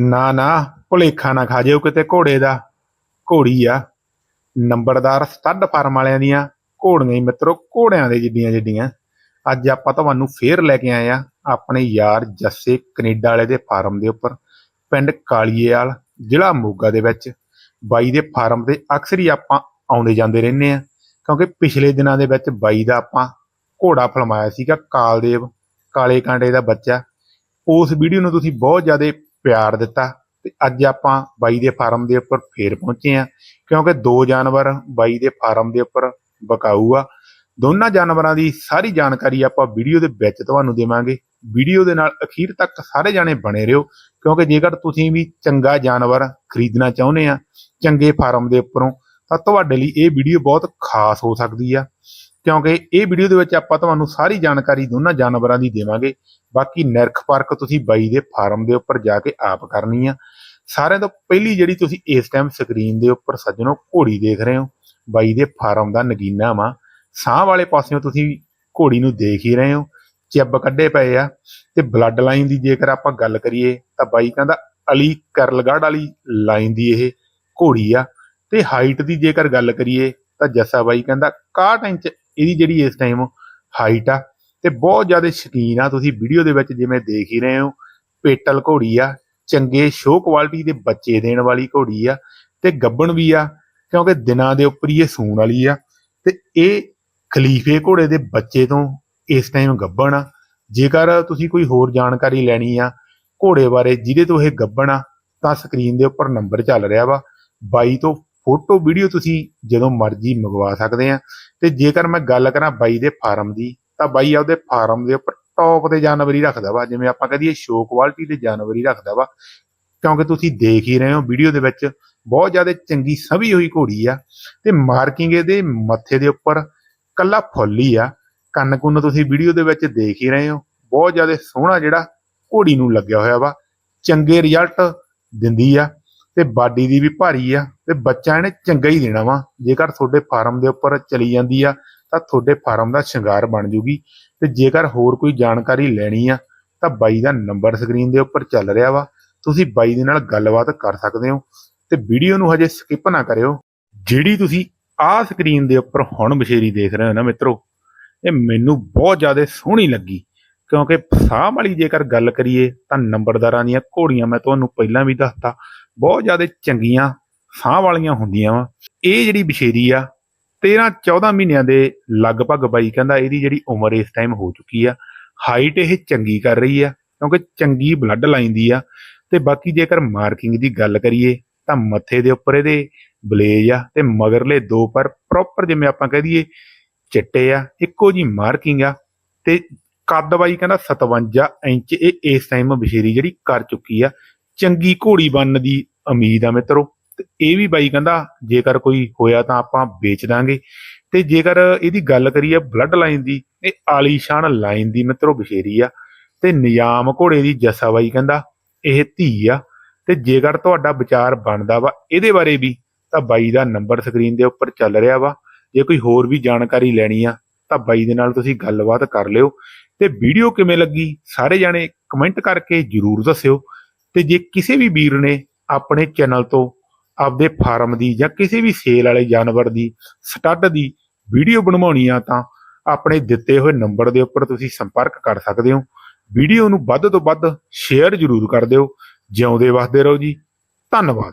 ਨਾ ਨਾ, ਭੁਲੇਖਾ ਨਾ ਖਾ ਜਿਓ ਕਿਤੇ ਘੋੜੇ ਦਾ। ਘੋੜੀ ਆ। ਨੰਬਰਦਾਰ ਸਟੱਡ ਫਾਰਮ ਵਾਲਿਆਂ ਦੀਆਂ ਘੋੜੀਆਂ ਹੀ ਮਿੱਤਰੋ, ਘੋੜਿਆਂ ਦੇ ਜਿੱਡੀਆਂ ਜਿੱਡੀਆਂ। ਅੱਜ ਆਪਾਂ ਤੁਹਾਨੂੰ ਫੇਰ ਲੈ ਕੇ ਆਏ ਆ ਆਪਣੇ ਯਾਰ ਜੱਸੇ ਕੈਨੇਡਾ ਵਾਲੇ ਦੇ ਫਾਰਮ ਦੇ ਉੱਪਰ, ਪਿੰਡ ਕਾਲੀਏਵਾਲ ਜ਼ਿਲ੍ਹਾ ਮੋਗਾ ਦੇ ਵਿੱਚ। ਬਾਈ ਦੇ ਫਾਰਮ ਤੇ ਅਕਸਰ ਹੀ ਆਪਾਂ ਆਉਂਦੇ ਜਾਂਦੇ ਰਹਿੰਦੇ ਆ, ਕਿਉਂਕਿ ਪਿਛਲੇ ਦਿਨਾਂ ਦੇ ਵਿੱਚ ਬਾਈ ਦਾ ਆਪਾਂ ਘੋੜਾ ਫਲਮਾਇਆ ਸੀਗਾ, ਕਾਲਦੇਵ, ਕਾਲੇ ਕਾਂਡੇ ਦਾ ਬੱਚਾ। ਉਸ ਵੀਡੀਓ ਨੂੰ ਤੁਸੀਂ ਬਹੁਤ ਜ਼ਿਆਦਾ ਪਿਆਰ ਦਿੱਤਾ ਤੇ ਅੱਜ ਆਪਾਂ ਬਾਈ ਦੇ ਫਾਰਮ ਦੇ ਉੱਪਰ ਫੇਰ ਪਹੁੰਚੇ ਆ ਕਿਉਂਕਿ ਦੋ ਜਾਨਵਰ ਬਾਈ ਦੇ ਫਾਰਮ ਦੇ ਉੱਪਰ ਬਕਾਊ ਆ। ਦੋਨਾਂ ਜਾਨਵਰਾਂ ਦੀ ਸਾਰੀ ਜਾਣਕਾਰੀ ਆਪਾਂ ਵੀਡੀਓ ਦੇ ਵਿੱਚ ਤੁਹਾਨੂੰ ਦੇਵਾਂਗੇ। ਵੀਡੀਓ ਦੇ ਨਾਲ ਅਖੀਰ ਤੱਕ ਸਾਰੇ ਜਾਣੇ ਬਣੇ ਰਹੋ, ਕਿਉਂਕਿ ਜੇਕਰ ਤੁਸੀਂ ਵੀ ਚੰਗਾ ਜਾਨਵਰ ਖਰੀਦਣਾ ਚਾਹੁੰਦੇ ਆ ਚੰਗੇ ਫਾਰਮ ਦੇ ਉੱਪਰੋਂ, ਤਾਂ ਤੁਹਾਡੇ ਲਈ ਇਹ ਵੀਡੀਓ ਬਹੁਤ ਖਾਸ ਹੋ ਸਕਦੀ ਆ। ਕਿਉਂਕਿ ਇਹ ਵੀਡੀਓ ਦੇ ਵਿੱਚ ਆਪਾਂ ਤੁਹਾਨੂੰ ਸਾਰੀ ਜਾਣਕਾਰੀ ਦੋਨਾਂ ਜਾਨਵਰਾਂ ਦੀ ਦੇਵਾਂਗੇ। ਬਾਕੀ ਨਿਰਖ ਪਰਖ ਤੁਸੀਂ ਬਾਈ ਦੇ ਫਾਰਮ ਦੇ ਉੱਪਰ ਜਾ ਕੇ ਆਪ ਕਰਨੀ ਆ। ਸਾਰਿਆਂ ਤੋਂ ਪਹਿਲੀ ਜਿਹੜੀ ਤੁਸੀਂ ਇਸ ਟਾਈਮ ਸਕਰੀਨ ਦੇ ਉੱਪਰ ਸੱਜਣੋ ਘੋੜੀ ਦੇਖ ਰਹੇ ਹੋ। ਬਾਈ ਦੇ ਫਾਰਮ ਦਾ ਨਗੀਨਾ ਵਾ। ਸਾਹ ਵਾਲੇ ਪਾਸਿਓਂ ਤੁਸੀਂ ਘੋੜੀ ਨੂੰ ਦੇਖ ਹੀ ਰਹੇ ਹੋ। ਚਿੱਬ ਕੱਢੇ ਪਏ ਆ। ਤੇ ਬਲੱਡ ਲਾਈਨ ਦੀ ਜੇਕਰ ਆਪਾਂ ਗੱਲ ਕਰੀਏ ਤਾਂ ਬਾਈ ਕਹਿੰਦਾ ਅਲੀ ਕਰਲਗੜ ਵਾਲੀ ਲਾਈਨ ਦੀ ਇਹ ਘੋੜੀ ਆ। ਤੇ ਹਾਈਟ ਦੀ ਜੇਕਰ ਗੱਲ ਕਰੀਏ ਤਾਂ ਜੱਸਾ ਬਾਈ ਕਹਿੰਦਾ 61 ਇੰਚ ਇਹਦੀ ਜਿਹੜੀ ਇਸ ਟਾਈਮ ਹਾਈਟ ਆ, ਤੇ ਬਹੁਤ ਜ਼ਿਆਦਾ ਸ਼ਕੀਨ ਆ ਤੁਸੀਂ ਵੀਡੀਓ ਦੇ ਵਿੱਚ ਜਿਵੇਂ ਦੇਖ ਹੀ ਰਹੇ ਹੋ, ਪੇਟਲ ਘੋੜੀ ਆ, ਚੰਗੇ ਸ਼ੋਅ ਕੁਆਲਿਟੀ ਦੇ ਬੱਚੇ ਦੇਣ ਵਾਲੀ ਘੋੜੀ ਆ, ਤੇ ਗੱਬਣ ਵੀ ਆ, ਕਿਉਂਕਿ ਦਿਨਾਂ ਦੇ ਉੱਪਰ ਹੀ ਇਹ ਸੂਣ ਵਾਲੀ ਆ, ਤੇ ਇਹ ਖਲੀਫੇ ਘੋੜੇ ਦੇ ਬੱਚੇ ਤੋਂ ਇਸ ਟਾਈਮ ਗੱਬਣ ਆ। ਜੇਕਰ ਤੁਸੀਂ ਕੋਈ ਹੋਰ ਜਾਣਕਾਰੀ ਲੈਣੀ ਆ ਘੋੜੇ ਬਾਰੇ ਜਿਹਦੇ ਤੋਂ ਇਹ ਗੱਬਣ ਆ, ਤਾਂ ਸਕਰੀਨ ਦੇ ਉੱਪਰ ਨੰਬਰ ਚੱਲ ਰਿਹਾ ਵਾ, ਬਾਈ ਤੋਂ ਫੋਟੋ, ਵੀਡੀਓ ਤੁਸੀਂ ਜਦੋਂ ਮਰਜ਼ੀ ਮੰਗਵਾ ਸਕਦੇ ਆ। ਤੇ ਜੇਕਰ ਮੈਂ ਗੱਲ ਕਰਾਂ ਬਾਈ ਦੇ ਫਾਰਮ ਦੀ, ਤਾਂ ਬਾਈ ਆਪਦੇ ਫਾਰਮ ਦੇ ਉੱਪਰ ਟੌਪ ਦੇ ਜਾਨਵਰ ਹੀ ਰੱਖਦਾ ਵਾ। ਜਿਵੇਂ ਆਪਾਂ ਕਹਦੀਏ ਸ਼ੋ ਕੁਆਲਿਟੀ ਦੇ ਜਾਨਵਰ ਹੀ ਰੱਖਦਾ ਵਾ। ਕਿਉਂਕਿ ਤੁਸੀਂ ਦੇਖ ਹੀ ਰਹੇ ਹੋ ਵੀਡੀਓ ਦੇ ਵਿੱਚ ਬਹੁਤ ਜ਼ਿਆਦਾ ਚੰਗੀ ਸਭੀ ਹੋਈ ਘੋੜੀ ਆ। ਤੇ ਮਾਰਕਿੰਗ ਇਹਦੇ ਮੱਥੇ ਦੇ ਉੱਪਰ ਕੱਲਾ ਫੁੱਲ ਹੀ ਆ। ਕੰਨ ਕੁੰਨ ਤੁਸੀਂ ਵੀਡੀਓ ਦੇ ਵਿੱਚ ਦੇਖ ਹੀ ਰਹੇ ਹੋ। ਬਹੁਤ ਜ਼ਿਆਦਾ ਸੋਹਣਾ ਜਿਹੜਾ ਘੋੜੀ ਨੂੰ ਲੱਗਿਆ ਹੋਇਆ ਵਾ। ਚੰਗੇ ਰਿਜ਼ਲਟ ਦਿੰਦੀ ਆ। ਤੇ ਬਾਡੀ ਦੀ ਵੀ ਭਾਰੀ ਆ, ਤੇ ਬੱਚਾ ਇਹਨੇ ਚੰਗਾ ਹੀ ਦੇਣਾ ਵਾ। ਜੇਕਰ ਤੁਹਾਡੇ ਫਾਰਮ ਦੇ ਉੱਪਰ ਚਲੀ ਜਾਂਦੀ ਆ, ਤਾਂ ਤੁਹਾਡੇ ਫਾਰਮ ਦਾ ਸ਼ਿੰਗਾਰ ਬਣ ਜੂਗੀ। ਤੇ ਜੇਕਰ ਹੋਰ ਕੋਈ ਜਾਣਕਾਰੀ ਲੈਣੀ ਆ, ਤਾਂ ਬਾਈ ਦਾ ਨੰਬਰ ਸਕਰੀਨ ਦੇ ਉੱਪਰ ਚੱਲ ਰਿਹਾ ਵਾ। ਤੁਸੀਂ ਬਾਈ ਦੇ ਨਾਲ ਗੱਲਬਾਤ ਕਰ ਸਕਦੇ ਹੋ ਤੇ ਵੀਡੀਓ ਨੂੰ ਹਜੇ ਸਕਿਪ ਨਾ ਕਰਿਓ। ਜਿਹੜੀ ਤੁਸੀਂ ਆਹ ਸਕਰੀਨ ਦੇ ਉੱਪਰ ਹੁਣ ਬਸ਼ੇਰੀ ਦੇਖ ਰਹੇ ਹੋ ਨਾ ਮਿੱਤਰੋ, ਇਹ ਮੈਨੂੰ ਬਹੁਤ ਜ਼ਿਆਦਾ ਸੋਹਣੀ ਲੱਗੀ। ਕਿਉਂਕਿ ਸਾਹ ਵਾਲੀ ਜੇਕਰ ਗੱਲ ਕਰੀਏ ਤਾਂ ਨੰਬਰਦਾਰਾਂ ਦੀਆਂ ਘੋੜੀਆਂ ਮੈਂ ਤੁਹਾਨੂੰ ਪਹਿਲਾਂ ਵੀ ਦੱਸਤਾ, ਬਹੁਤ ਜ਼ਿਆਦਾ ਚੰਗੀਆਂ ਸਾਹ ਵਾਲੀਆਂ ਹੁੰਦੀਆਂ ਵਾ। ਇਹ ਜਿਹੜੀ ਬਸ਼ੇਰੀ ਆ 13 14 ਮਹੀਨਿਆਂ ਦੇ ਲਗਭਗ ਬਾਈ ਕਹਿੰਦਾ ਇਹਦੀ ਜਿਹੜੀ ਉਮਰ ਇਸ ਟਾਈਮ ਹੋ ਚੁੱਕੀ ਆ ਹਾਈਟ ਇਹ ਚੰਗੀ ਕਰ ਰਹੀ ਆ, ਕਿਉਂਕਿ ਚੰਗੀ ਬਲੱਡ ਲਾਈਨ ਦੀ ਆ। ਤੇ ਬਾਕੀ ਜੇਕਰ ਮਾਰਕਿੰਗ ਦੀ ਗੱਲ ਕਰੀਏ ਤਾਂ ਮੱਥੇ ਦੇ ਉੱਪਰ ਇਹਦੇ ਬਲੇਜ ਆ ਤੇ ਮਗਰਲੇ ਦੋ ਪਰ ਪ੍ਰੋਪਰ ਜਿਵੇਂ ਆਪਾਂ ਕਹਿ ਦਈਏ ਚਿੱਟੇ ਆ, ਇੱਕੋ ਜੀ ਮਾਰਕਿੰਗ ਆ ਤੇ ਕੱਦ ਬਾਈ ਕਹਿੰਦਾ 57 ਇੰਚ, ਇਹ ਇਸ ਟਾਈਮ ਬਸ਼ੇਰੀ ਜਿਹੜੀ ਕਰ ਚੁੱਕੀ ਆ। ਚੰਗੀ ਘੋੜੀ ਬਣਨ ਦੀ ਉਮੀਦ ਆ ਮਿੱਤਰੋ। ਤੇ ਇਹ ਵੀ ਬਾਈ ਕਹਿੰਦਾ, ਜੇਕਰ ਕੋਈ ਹੋਇਆ ਤਾਂ ਆਪਾਂ ਵੇਚ ਦਾਂਗੇ। ਤੇ ਜੇਕਰ ਇਹਦੀ ਗੱਲ ਕਰੀਏ ਬਲੱਡ ਲਾਈਨ ਦੀ, ਇਹ ਆਲੀਸ਼ਾਨ ਲਾਈਨ ਦੀ ਮਿੱਤਰੋ ਬਸ਼ੇਰੀ ਆ। ਤੇ ਨਿਯਾਮ ਘੋੜੇ ਦੀ ਜੱਸਾ ਬਾਈ ਕਹਿੰਦਾ, ਇਹ ਧੀ ਆ। ਤੇ ਜੇਕਰ ਤੁਹਾਡਾ ਵਿਚਾਰ ਬਣਦਾ ਵਾ ਇਹਦੇ ਬਾਰੇ ਵੀ, ਤਾਂ ਬਾਈ ਦਾ ਨੰਬਰ ਸਕਰੀਨ ਦੇ ਉੱਪਰ ਚੱਲ ਰਿਹਾ ਵਾ। ਜੇ ਕੋਈ ਹੋਰ ਵੀ ਜਾਣਕਾਰੀ ਲੈਣੀ ਆ, ਤਾਂ ਬਾਈ ਦੇ ਨਾਲ ਤੁਸੀਂ ਗੱਲਬਾਤ ਕਰ ਲਿਓ। ਤੇ ਵੀਡੀਓ ਕਿਵੇਂ ਲੱਗੀ, ਸਾਰੇ ਜਾਣੇ ਕਮੈਂਟ ਕਰਕੇ ਜਰੂਰ ਦੱਸਿਓ। ਤੇ ਜੇ ਕਿਸੇ ਵੀ ਵੀਰ ਨੇ ਆਪਣੇ ਚੈਨਲ ਤੋਂ ਆਪਦੇ ਫਾਰਮ ਦੀ ਜਾਂ ਕਿਸੇ ਵੀ ਸੇਲ ਵਾਲੇ ਜਾਨਵਰ ਦੀ ਸਟੱਡ ਦੀ ਵੀਡੀਓ ਬਣਵਾਉਣੀ ਆ ਤਾਂ ਆਪਣੇ ਦਿੱਤੇ ਹੋਏ ਨੰਬਰ ਦੇ ਉੱਪਰ ਤੁਸੀਂ ਸੰਪਰਕ ਕਰ ਸਕਦੇ ਹੋ। ਵੀਡੀਓ ਨੂੰ ਵੱਧ ਤੋਂ ਵੱਧ ਸ਼ੇਅਰ ਜਰੂਰ ਕਰ ਦਿਓ। ਜਿਉਂਦੇ ਵਸਦੇ ਰਹੋ ਜੀ। ਧੰਨਵਾਦ।